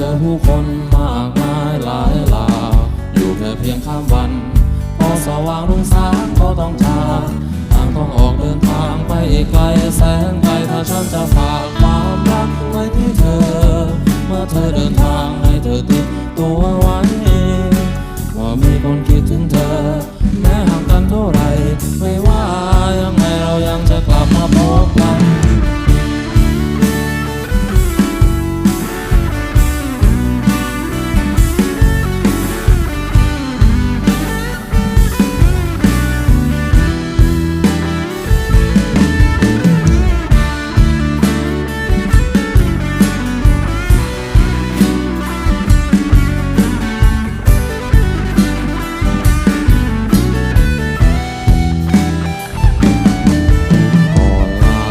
จอผู้คนมากมายหลายหลาอยู่แค่เพียงข้ามวัน พอสว่างรุ่งสางก็ต้องจากทางต้องออกเดินทางไปอีกไกลแสงไกลถ้าฉันจะฝากความรักไว้ที่เธอ เมื่อเธอเดิน